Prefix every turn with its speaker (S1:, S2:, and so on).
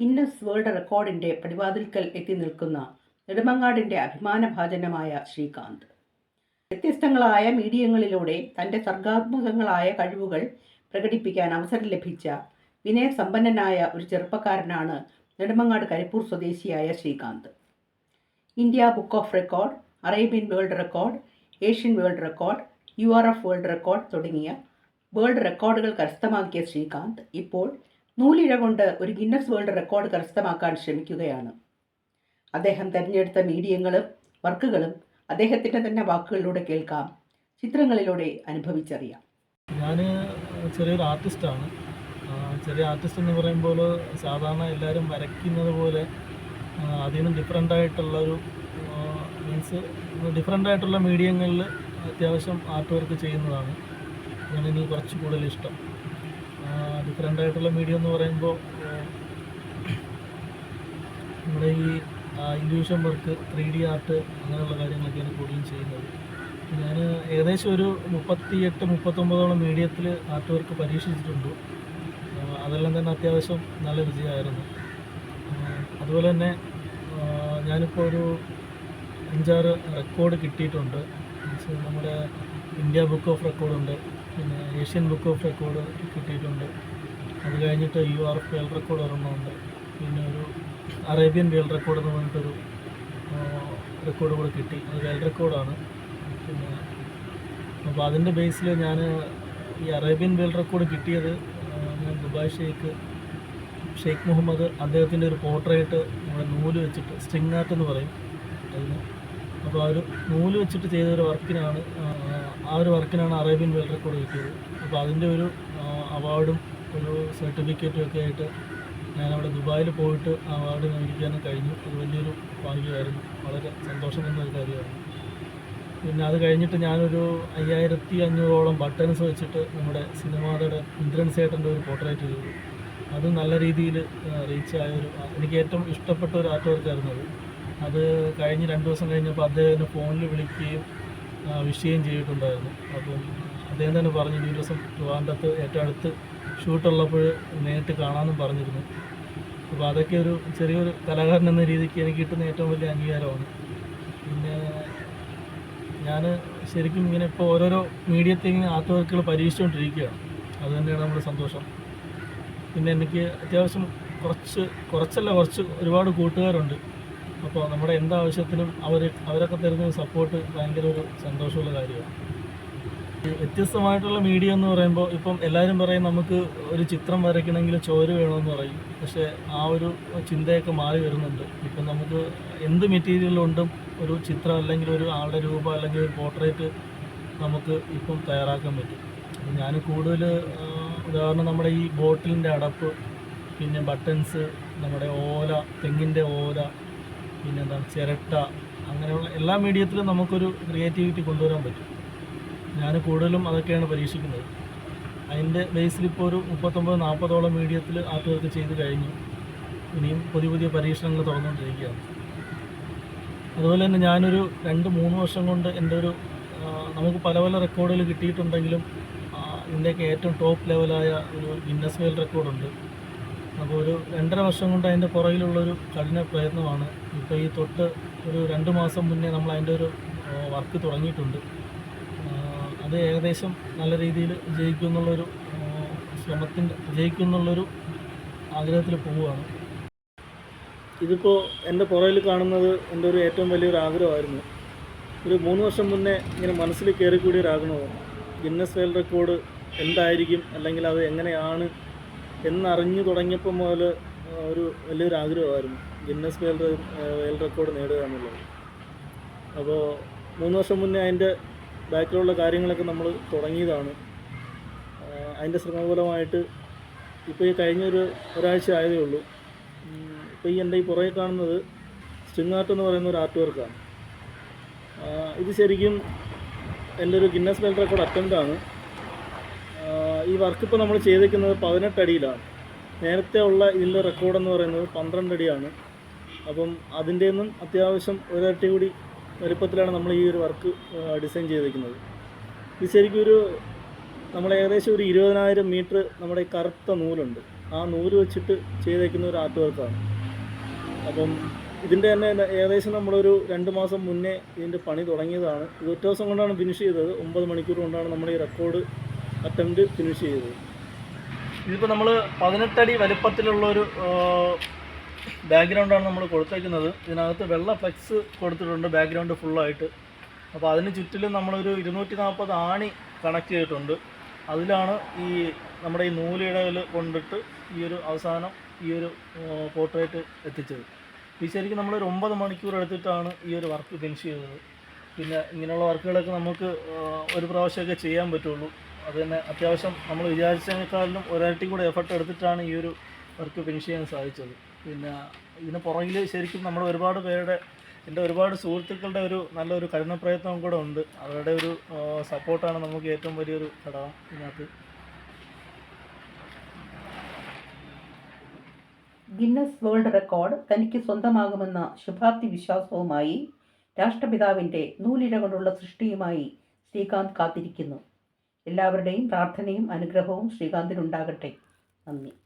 S1: Guinness world റെക്കോർഡിന്റെ പടിവാതിൽക്കൽ എത്തി നിൽക്കുന്ന നെടുമങ്ങാടിന്റെ അഭിമാനഭാജനമായ ശ്രീകാന്ത്. വ്യത്യസ്തങ്ങളായ മീഡിയങ്ങളിലൂടെ തന്റെ സർഗാത്മകങ്ങളായ കഴിവുകൾ പ്രകടിപ്പിക്കാൻ അവസരം ലഭിച്ച വിനയസമ്പന്നനായ ഒരു ചെറുപ്പക്കാരനാണ് നെടുമങ്ങാട് കരിപ്പൂർ സ്വദേശിയായ Srikanth. India book of record Arabian world record Asian world record U R F world record തുടങ്ങിയ വേൾഡ് റെക്കോർഡുകൾ കരസ്ഥമാക്കിയ ശ്രീകാന്ത് ഇപ്പോൾ നൂലിഴ കൊണ്ട് ഒരു ഗിന്നസ് വേൾഡ് റെക്കോർഡ് കരസ്ഥമാക്കാൻ ശ്രമിക്കുകയാണ്. അദ്ദേഹം തിരഞ്ഞെടുത്ത മീഡിയങ്ങളും വർക്കുകളും അദ്ദേഹത്തിന്റെ തന്നെ വാക്കുകളിലൂടെ കേൾക്കാം ചിത്രങ്ങളിലൂടെ അനുഭവിച്ചറിയാം.
S2: ഞാൻ ചെറിയൊരു ആർട്ടിസ്റ്റാണ്. ചെറിയ ആർട്ടിസ്റ്റ് എന്ന് പറയുമ്പോൾ സാധാരണ എല്ലാവരും വരയ്ക്കുന്നത് പോലെ അതിൽ നിന്ന് ഡിഫറെന്റ് ആയിട്ടുള്ളൊരു മീൻസ് ഡിഫറെന്റ് ആയിട്ടുള്ള മീഡിയങ്ങളിൽ അത്യാവശ്യം ആർട്ട് വർക്ക് ചെയ്യുന്നതാണ്. ഞാൻ ഇനി കുറച്ച് കൂടുതൽ ഇഷ്ടം. ഡിഫറെന്റ് ആയിട്ടുള്ള മീഡിയം എന്ന് പറയുമ്പോൾ നമ്മുടെ ഈ induction work three D art അങ്ങനെയുള്ള കാര്യങ്ങളൊക്കെയാണ് കൂടുതലും ചെയ്യുന്നത്. ഞാൻ ഏകദേശം ഒരു മുപ്പത്തിയെട്ട് മുപ്പത്തൊമ്പതോളം മീഡിയത്തിൽ ആർട്ട് വർക്ക് പരീക്ഷിച്ചിട്ടുണ്ട്. അതെല്ലാം തന്നെ അത്യാവശ്യം നല്ല വിജയമായിരുന്നു. അതുപോലെ തന്നെ ഞാനിപ്പോൾ ഒരു അഞ്ചാറ് റെക്കോർഡ് കിട്ടിയിട്ടുണ്ട്. നമ്മുടെ ഇന്ത്യ ബുക്ക് ഓഫ് റെക്കോർഡുണ്ട് പിന്നെ ഏഷ്യൻ ബുക്ക് ഓഫ് റെക്കോർഡ് കിട്ടിയിട്ടുണ്ട്. അത് കഴിഞ്ഞിട്ട് U R F world record ഒരെണ്ണമുണ്ട് പിന്നെ ഒരു അറേബ്യൻ വേൾഡ് റെക്കോർഡ് എന്ന് പറഞ്ഞിട്ടൊരു റെക്കോർഡ് കൂടെ കിട്ടി. അത് വേൾഡ് റെക്കോർഡാണ്. പിന്നെ അപ്പോൾ അതിന്റെ ബേസിൽ ഞാൻ ഈ അറേബ്യൻ വേൾഡ് റെക്കോർഡ് കിട്ടിയത് ഞാൻ ദുബായ് ഷെയ്ഖ് ഷെയ്ഖ് മുഹമ്മദ് അദ്ദേഹത്തിന്റെ ഒരു പോർട്രേറ്റ് നമ്മുടെ നൂൽ വെച്ചിട്ട് സ്ട്രിങ് ആർട്ട് എന്ന് പറയും. അതിന് അപ്പോൾ ആ ഒരു നൂൽ വെച്ചിട്ട് ചെയ്ത ഒരു വർക്കിനാണ് ആ, ഒരു വർക്കിനാണ് അറേബ്യൻ വേൾഡ് റെക്കോർഡ് കിട്ടിയത്. അപ്പോൾ അതിന്റെ ഒരു അവാർഡും ഒരു സർട്ടിഫിക്കറ്റും ഒക്കെ ആയിട്ട് ഞാൻ അവിടെ ദുബായിൽ പോയിട്ട് അവാർഡ് മേടിക്കാനും കഴിഞ്ഞു. അത് വലിയൊരു ഭാഗ്യമായിരുന്നു. വളരെ സന്തോഷം തന്ന ഒരു കാര്യമായിരുന്നു. പിന്നെ അത് കഴിഞ്ഞിട്ട് ഞാനൊരു അയ്യായിരത്തി അഞ്ഞൂറോളം ബട്ടൺസ് വെച്ചിട്ട് നമ്മുടെ സിനിമാതയുടെ ഇന്ദ്രൻ സേട്ടന്റെ ഒരു പോർട്രേറ്റ് ചെയ്തു. അത് നല്ല രീതിയിൽ റീച്ച് ആയ ഒരു എനിക്ക് ഏറ്റവും ഇഷ്ടപ്പെട്ട ഒരു ആർട്ട് വർക്കായിരുന്നു അത്. അത് കഴിഞ്ഞ് രണ്ട് ദിവസം കഴിഞ്ഞപ്പോൾ അദ്ദേഹത്തിന് ഫോണിൽ വിളിക്കുകയും വിഷ് ചെയ്യുകയും ചെയ്തിട്ടുണ്ടായിരുന്നു. അപ്പം അദ്ദേഹം തന്നെ പറഞ്ഞു ഈ ദിവസം ട്രിവാൻഡത്ത് ഏറ്റവും അടുത്ത് ഷൂട്ടുള്ളപ്പോൾ നേരിട്ട് കാണാമെന്നും പറഞ്ഞിരുന്നു. അപ്പോൾ അതൊക്കെ ഒരു ചെറിയൊരു കലാകാരൻ എന്ന രീതിക്ക് എനിക്ക് കിട്ടുന്ന ഏറ്റവും വലിയ അംഗീകാരമാണ്. പിന്നെ ഞാൻ ശരിക്കും ഇങ്ങനെ ഇപ്പോൾ ഓരോരോ മീഡിയത്തിൽ ഇങ്ങനെ ആർട്ട് വർക്കുകൾ പരീക്ഷിച്ചുകൊണ്ടിരിക്കുകയാണ്. അത് തന്നെയാണ് നമ്മുടെ സന്തോഷം. പിന്നെ എനിക്ക് അത്യാവശ്യം കുറച്ച് കുറച്ചല്ല കുറച്ച് ഒരുപാട് കൂട്ടുകാരുണ്ട്. അപ്പോൾ നമ്മുടെ എന്താവശ്യത്തിനും അവർ അവരൊക്കെ തരുന്ന സപ്പോർട്ട് ഭയങ്കര ഒരു സന്തോഷമുള്ള കാര്യമാണ്. വ്യത്യസ്തമായിട്ടുള്ള മീഡിയ എന്ന് പറയുമ്പോൾ ഇപ്പം എല്ലാവരും പറയും നമുക്ക് ഒരു ചിത്രം വരയ്ക്കണമെങ്കിൽ ചോര് വേണമെന്ന് പറയും. പക്ഷേ ആ ഒരു ചിന്തയൊക്കെ മാറി വരുന്നുണ്ട്. ഇപ്പം നമുക്ക് എന്ത് മെറ്റീരിയലുണ്ടും ഒരു ചിത്രം അല്ലെങ്കിൽ ഒരു ആളുടെ രൂപം അല്ലെങ്കിൽ ഒരു പോർട്രേറ്റ് നമുക്ക് ഇപ്പം തയ്യാറാക്കാൻ പറ്റും. ഞാൻ കൂടുതൽ ഉദാഹരണം നമ്മുടെ ഈ ബോട്ടിലിന്റെ അടപ്പ് പിന്നെ ബട്ടൺസ് നമ്മുടെ ഓല തെങ്ങിന്റെ ഓല പിന്നെ എന്താണ് ചിരട്ട അങ്ങനെയുള്ള എല്ലാ മീഡിയത്തിലും നമുക്കൊരു ക്രിയേറ്റിവിറ്റി കൊണ്ടുവരാൻ പറ്റും. ഞാൻ കൂടുതലും അതൊക്കെയാണ് പരീക്ഷിക്കുന്നത്. അതിന്റെ ബേസിൽ ഇപ്പോൾ ഒരു മുപ്പത്തൊമ്പത് നാൽപ്പതോളം മീഡിയത്തിൽ ആർട്ട് ചെയ്ത് കഴിഞ്ഞു. ഇനിയും പുതിയ പുതിയ പരീക്ഷണങ്ങൾ തുറന്നുകൊണ്ടിരിക്കുകയാണ് അതുപോലെ തന്നെ ഞാനൊരു രണ്ട് മൂന്ന് വർഷം കൊണ്ട് എന്റെ ഒരു നമുക്ക് പല പല റെക്കോർഡുകൾ കിട്ടിയിട്ടുണ്ടെങ്കിലും ആ, ഇതിന്റെയൊക്കെ ഏറ്റവും ടോപ്പ് ലെവലായ ഒരു ഗിന്നസ് വേൾഡ് റെക്കോർഡുണ്ട് അപ്പോൾ ഒരു രണ്ടര വർഷം കൊണ്ട് അതിന്റെ പുറകിലുള്ളൊരു കഠിന പ്രയത്നമാണ്. ഇപ്പോൾ ഈ തൊട്ട് ഒരു രണ്ട് മാസം മുന്നേ നമ്മൾ അതിന്റെ ഒരു വർക്ക് തുടങ്ങിയിട്ടുണ്ട്. അത് ഏകദേശം നല്ല രീതിയിൽ ജയിക്കും എന്നുള്ളൊരു ശ്രമത്തിന്റെ ജയിക്കും എന്നുള്ളൊരു ആഗ്രഹത്തിൽ പോവുകയാണ്. ഇതിപ്പോൾ എന്റെ പുറകിൽ കാണുന്നത് എന്റെ ഒരു ഏറ്റവും വലിയൊരു ആഗ്രഹമായിരുന്നു. ഒരു മൂന്ന് വർഷം മുന്നേ ഇങ്ങനെ മനസ്സിൽ കയറിക്കൂടിയൊരാഗ്രഹമാണ് ഗിന്നസ് വേൾഡ് റെക്കോർഡ് എന്തായിരിക്കും? അല്ലെങ്കിൽ അത് എങ്ങനെയാണ്? എന്നറിഞ്ഞു തുടങ്ങിയപ്പോൾ മുതൽ ഒരു വലിയൊരു ആഗ്രഹമായിരുന്നു. ഗിന്നസ് വേൾഡ് വേൾഡ് റെക്കോർഡ് നേടുക എന്നുള്ളത്. അപ്പോൾ മൂന്ന് വർഷം മുന്നേ അതിന്റെ ബാക്കിലുള്ള കാര്യങ്ങളൊക്കെ നമ്മൾ തുടങ്ങിയതാണ്. അതിന്റെ ശ്രമഫലമായിട്ട് ഇപ്പോൾ ഈ കഴിഞ്ഞൊരു ഒരാഴ്ച ആയതേ ഉള്ളൂ. ഇപ്പോൾ ഈ എന്റെ ഈ പുറകെ കാണുന്നത് സ്ട്രിങ് ആർട്ട് എന്ന് പറയുന്ന ഒരു ആർട്ട് വർക്കാണ് ഇത് ശരിക്കും എന്റെ ഒരു ഗിന്നസ് വേൾഡ് റെക്കോർഡ് അറ്റംപ്റ്റാണ്. ഈ വർക്ക് ഇപ്പോൾ നമ്മൾ ചെയ്തേക്കുന്നത് പതിനെട്ട് അടിയിലാണ്. നേരത്തെ ഉള്ള ഇതിന്റെ റെക്കോർഡ് എന്ന് പറയുന്നത് പന്ത്രണ്ട് അടിയാണ്. അപ്പം അതിന്റെ നിന്നും അത്യാവശ്യം ഒരട്ടി കൂടി വലുപ്പത്തിലാണ് നമ്മൾ ഈ ഒരു വർക്ക് ഡിസൈൻ ചെയ്തിരിക്കുന്നത്. ഇത് ശരിക്കും ഒരു നമ്മൾ ഏകദേശം ഒരു ഇരുപതിനായിരം മീറ്റർ നമ്മുടെ കറുത്ത നൂലുണ്ട്. ആ നൂൽ വെച്ചിട്ട് ചെയ്തേക്കുന്ന ഒരു ആർട്ട് വർക്കാണ് അപ്പം ഇതിന്റെ തന്നെ ഏകദേശം നമ്മളൊരു രണ്ട് മാസം മുന്നേ ഇതിന്റെ പണി തുടങ്ങിയതാണ്. ഇത് ഒറ്റ ദിവസം കൊണ്ടാണ് ഫിനിഷ് ചെയ്തത്. ഒമ്പത് മണിക്കൂർ കൊണ്ടാണ് നമ്മൾ ഈ റെക്കോർഡ് അറ്റംപ്റ്റ് ഫിനിഷ് ചെയ്തത് ഇതിപ്പോൾ നമ്മൾ പതിനെട്ടടി വലിപ്പത്തിലുള്ളൊരു ബാക്ക്ഗ്രൗണ്ടാണ് നമ്മൾ കൊടുത്തേക്കുന്നത്. ഇതിനകത്ത് വെള്ള ഫ്ലെക്സ് കൊടുത്തിട്ടുണ്ട് ബാക്ക്ഗ്രൗണ്ട് ഫുള്ളായിട്ട് അപ്പോൾ അതിന് ചുറ്റിലും നമ്മളൊരു ഇരുന്നൂറ്റി നാൽപ്പത് ആണി കണക്ട് ചെയ്തിട്ടുണ്ട്. അതിലാണ് ഈ നമ്മുടെ ഈ നൂലിഴകൾ കൊണ്ടിട്ട് ഈ ഒരു അവസാനം ഈ ഒരു പോർട്രേറ്റ് എത്തിച്ചത്. ഈ ശരിക്കും നമ്മളൊരു ഒമ്പത് മണിക്കൂർ എടുത്തിട്ടാണ് ഈ ഒരു വർക്ക് ഫിനിഷ് ചെയ്തത്. പിന്നെ ഇങ്ങനെയുള്ള വർക്കുകളൊക്കെ നമുക്ക് ഒരു പ്രാവശ്യമൊക്കെ ചെയ്യാൻ പറ്റുള്ളൂ. അത് തന്നെ അത്യാവശ്യം നമ്മൾ വിചാരിച്ചതിനേക്കാളിലും ഒരട്ടി കൂടെ എഫർട്ട് എടുത്തിട്ടാണ് ഈ ഒരു വർക്ക് ഫിനിഷ് ചെയ്യാൻ സാധിച്ചത്. പിന്നെ ഇതിന് പുറകിൽ ശരിക്കും നമ്മൾ ഒരുപാട് പേരുടെ എന്റെ ഒരുപാട് സുഹൃത്തുക്കളുടെ ഒരു നല്ലൊരു കഠിന പ്രയത്നം കൂടെ ഉണ്ട്. അവരുടെ ഒരു സപ്പോർട്ടാണ് നമുക്ക് ഏറ്റവും വലിയൊരു ഘടകം ഇതിനകത്ത്.
S1: ഗിന്നസ് വേൾഡ് റെക്കോർഡ് തനിക്ക് സ്വന്തമാകുമെന്ന ശുഭാപ്തി വിശ്വാസവുമായി രാഷ്ട്രപിതാവിന്റെ നൂലിര കൊണ്ടുള്ള സൃഷ്ടിയുമായി ശ്രീകാന്ത് കാത്തിരിക്കുന്നു. എല്ലാവരുടെയും പ്രാർത്ഥനയും അനുഗ്രഹവും ശ്രീകാന്തിനുണ്ടാകട്ടെ. നന്ദി.